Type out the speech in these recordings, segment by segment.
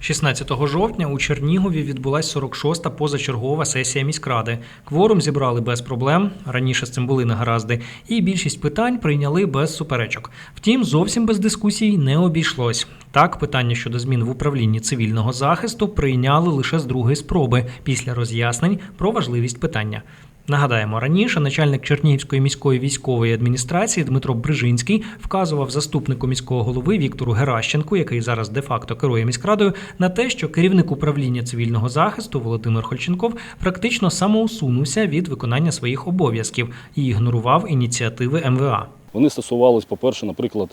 16 жовтня у Чернігові відбулася 46-та позачергова сесія міськради. Кворум зібрали без проблем. Раніше з цим були негаразди, і більшість питань прийняли без суперечок. Втім, зовсім без дискусій не обійшлось. Так, питання щодо змін в управлінні цивільного захисту прийняли лише з другої спроби після роз'яснень про важливість питання. Нагадаємо, раніше начальник Чернігівської міської військової адміністрації Дмитро Брижинський вказував заступнику міського голови Віктору Геращенку, який зараз де-факто керує міськрадою, на те, що керівник управління цивільного захисту Володимир Хольченков практично самоусунувся від виконання своїх обов'язків і ігнорував ініціативи МВА. Вони стосувались, по-перше, наприклад,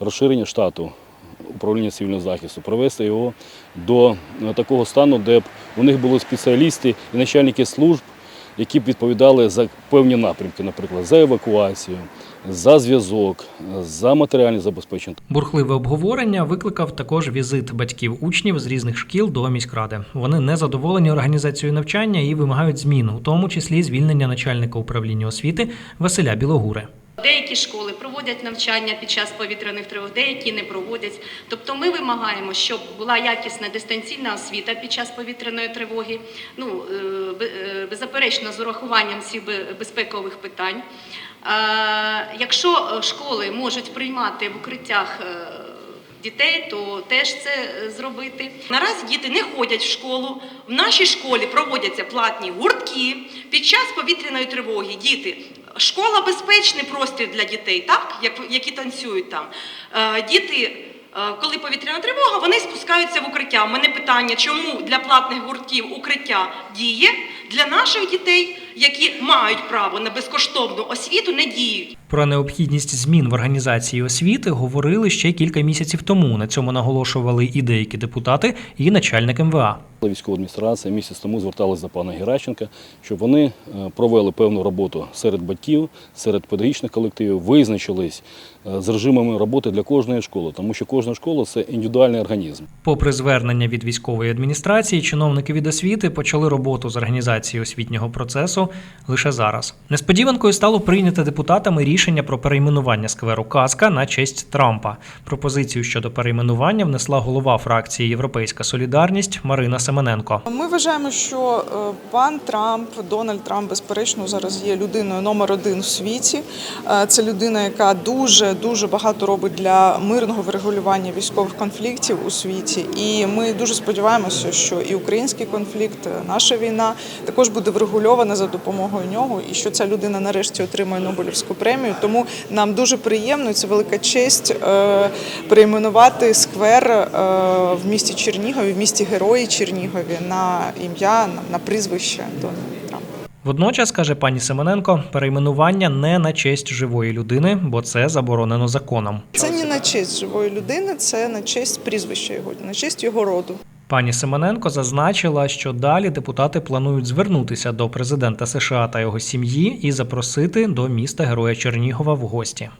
розширення штату управління цивільного захисту, привести його до такого стану, де б у них були спеціалісти і начальники служб, які б відповідали за певні напрямки, наприклад, за евакуацію, за зв'язок, за матеріальне забезпечення. Бурхливе обговорення викликав також візит батьків учнів з різних шкіл до міськради. Вони не задоволені організацією навчання і вимагають змін, у тому числі звільнення начальника управління освіти Василя Білогури. Деякі школи проводять навчання під час повітряних тривог, деякі не проводять. Тобто ми вимагаємо, щоб була якісна дистанційна освіта під час повітряної тривоги. Ну, е, е, беззаперечно, з урахуванням всіх безпекових питань. Якщо е, школи можуть приймати в укриттях дітей, то теж це зробити. Наразі діти не ходять в школу. В нашій школі проводяться платні гуртки. Під час повітряної тривоги діти. Школа безпечний простір для дітей, так як які танцюють там. Е, Діти, е, коли повітряна тривога, вони спускаються в укриття. У мене питання, чому для платних гуртків укриття діє, для наших дітей, які мають право на безкоштовну освіту, не діють. Про необхідність змін в організації освіти говорили ще кілька місяців тому. На цьому наголошували і деякі депутати, і начальник МВА. Військова адміністрація місяць тому зверталася до пана Геращенка, щоб вони е, провели певну роботу серед батьків, серед педагогічних колективів, визначились е, з режимами роботи для кожної школи, тому що кожна школа це індивідуальний організм. Попри звернення від військової адміністрації, чиновники від освіти почали роботу з організації освітнього процесу лише зараз. Несподіванкою стало прийняте депутатами рішення про перейменування скверу Казка на честь Трампа. Пропозицію щодо перейменування внесла голова фракції Європейська Солідарність Марина Семененко. Ми вважаємо, що е, пан Трамп, Дональд Трамп, безперечно, зараз є людиною номер один в світі. Е, Це людина, яка дуже дуже багато робить для мирного врегулювання військових конфліктів у світі. І ми дуже сподіваємося, що і український конфлікт, е, наша війна також буде врегульована за допомогою нього, і що ця людина нарешті отримає Нобелівську премію. Тому нам дуже приємно це велика честь е, перейменувати сквер е, в місті Чернігові, в місті Герої Чернігові на ім'я на, на прізвище Дональда Трампа. Водночас, каже пані Семененко, перейменування не на честь живої людини, бо це заборонено законом. Це не на честь живої людини, це на честь прізвища його, на честь його роду. Пані Семененко зазначила, що далі депутати планують звернутися до президента США та його сім'ї і запросити до міста Героя Чернігова в гості.